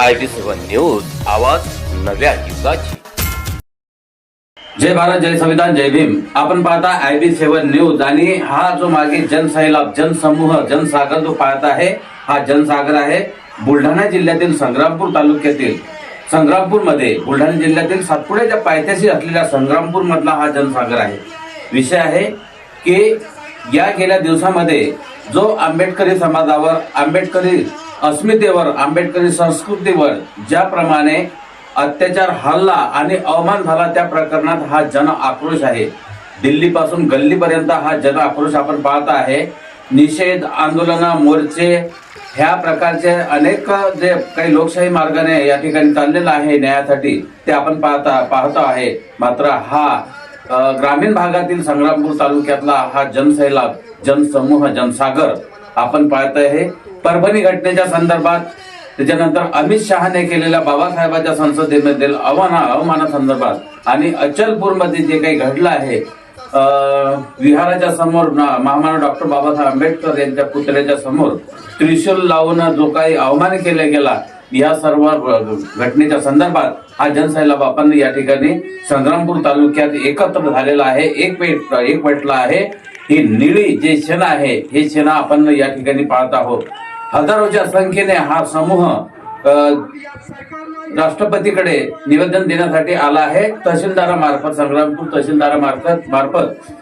I T seven news आवाज नव्या युगाची. जय भारत जय संविधान जय भीम. आपण पाहता आय बी सेवन न्यूज आणि हा जो मागे जनसैलाब जनसमूह जनसागर जो पाहत आहे हा जनसागर आहे बुलढाणा जिल्ह्यातील संग्रामपूर तालुक्यातील. संग्रामपूरमध्ये बुलढाणा जिल्ह्यातील सातपुड्याच्या पायथ्याशी असलेल्या संग्रामपूर मधला हा जनसागर आहे. विषय आहे की या गेल्या दिवसामध्ये जो आंबेडकरी समाजावर आंबेडकरी अस्मितेवर आंबेडकरी संस्कृतीवर ज्याप्रमाणे अत्याचार हल्ला आणि अवमान झाला त्या प्रकरणात हा जन आक्रोश आहे. दिल्लीपासून गल्लीपर्यंत हा जन आक्रोश आपण पाहत आहे. निषेध आंदोलन मोर्चे ह्या प्रकारचे अनेक जे काही लोकशाही मार्गाने या ठिकाणी चाललेलं आहे न्यायासाठी ते आपण पाहता पाहतो आहे. मात्र हा ग्रामीण भागातील संग्रामपूर तालुक्यातला हा जनसैलाब जनसमूह जनसागर आपण पाहत आहे परभणी घटनेच्या संदर्भात. त्याच्यानंतर अमित शहाने केलेल्या बाबासाहेबांच्या संसदेमधील अवमाना अवमानासंदर्भात आणि अचलपूरमध्ये जे काही घडलं आहे विहाराच्या समोर ना- महामानव डॉक्टर बाबासाहेब आंबेडकर यांच्या पुतळ्याच्या समोर त्रिशूल लावून जो काही अवमान केला गेला या सर्व घटनेच्या संदर्भात हा जनसैलाब आपण या ठिकाणी संग्रामपूर तालुक्यात एकत्र झालेला आहे. एक पेट एक पटला आहे. ही निळी जे शेण आहे हे शेण आपण या ठिकाणी पाळत आहोत. हजारोच्या संख्येने हा समूह राष्ट्रपतीकडे निवेदन देण्यासाठी आला आहे. तहसीलदारामार्फत संग्रामपूर तहसीलदारामार्फत मार्फत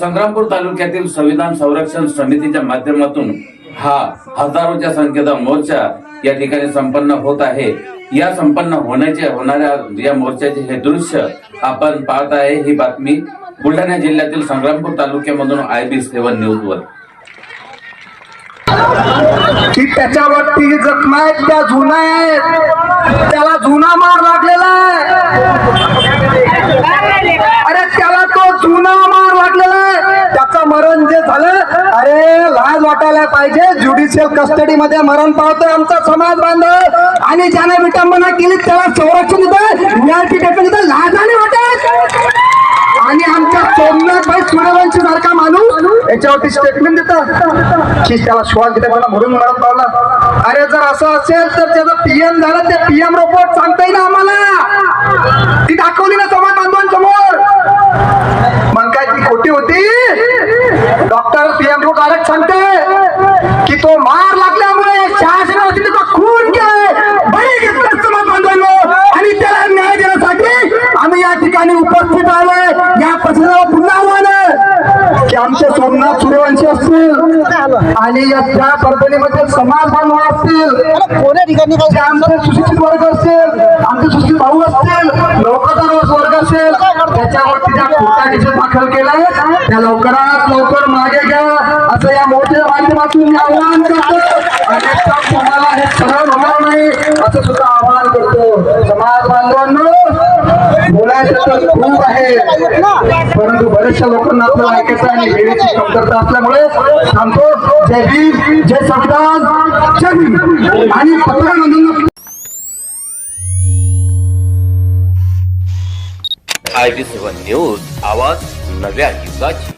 संग्रामपूर तालुक्यातील संविधान संरक्षण समितीच्या माध्यमातून हा हजारोच्या संख्येचा मोर्चा या ठिकाणी संपन्न होत आहे. या संपन्न होण्याच्या होणाऱ्या या मोर्चाचे हे दृश्य आपण पाहत आहे. ही बातमी बुलढाणा जिल्ह्यातील संग्रामपूर तालुक्यामधून आय बी सेवन न्यूज वर. की त्याच्यावरती जखमा आहेत त्या जुना आहेत. त्याला जुना मार लागलेला आहे. अरे त्याला तो जुना मार लागलेला आहे. त्याचं मरण जे झालं अरे लाज वाटायला पाहिजे. ज्युडिशियल कस्टडी मध्ये मरण पावतोय आमचा समाज बांधव. आणि ज्याने विटंबना केली त्याला संरक्षण देतं व्हीआयपी ट्रीटमेंट देतं लाजाने याच्यावरती स्टेटमेंट देतात की त्याला श्वास घेता मला म्हणून मरण पावला. अरे जर असं असेल तर त्याचं पीएम झालं ते पीएम रिपोर्ट सांगता येईल आम्हाला. ती दाखवली ना समाज बांधवांसमोर. मग काय ती खोटी होती? डॉक्टर पीएम रिपोर्ट डायरेक्ट सांगते. की तो मार लागल्यामुळे शासनावरती त्याचा खून केलाय बळी घेतलं समाज बांधवांनो आणि त्याला न्याय देण्यासाठी आम्ही या ठिकाणी उपस्थित आलोय या प्रश्नावर पुन्हा आव्हान आहे की आमचे सोमनाथ सूर्यवंशी असतील. आणि या त्या परभणीमध्ये समाज बांधव असतील. कोण्या ठिकाणी आमचे सुशिक्षित वर्ग असतील आमचे सुशिक्षित भाऊ असतील नोकरदार वर्ग असेल त्याच्यावरती ज्या खोटा निषेध दाखल केलाय त्या लवकरात लवकर मागे घ्या. असं या मोठ्या माध्यमातून मी आव्हान करतो. आणि तुम्हाला हे सरळ होणार नाही असं सुद्धा आव्हान करतो. समाज बांधवांना बोलायचं तर खूप आहे. परंतु बऱ्याचशा लोकांना आपलं ऐकायचं आणि वेळेची कमतरता असल्यामुळे सांगतो जय भीम जय संविधान जय भीम. आणि पत्रकार बंधूंनो आय टी सेवन न्यूज आवाज नव्या युगाची.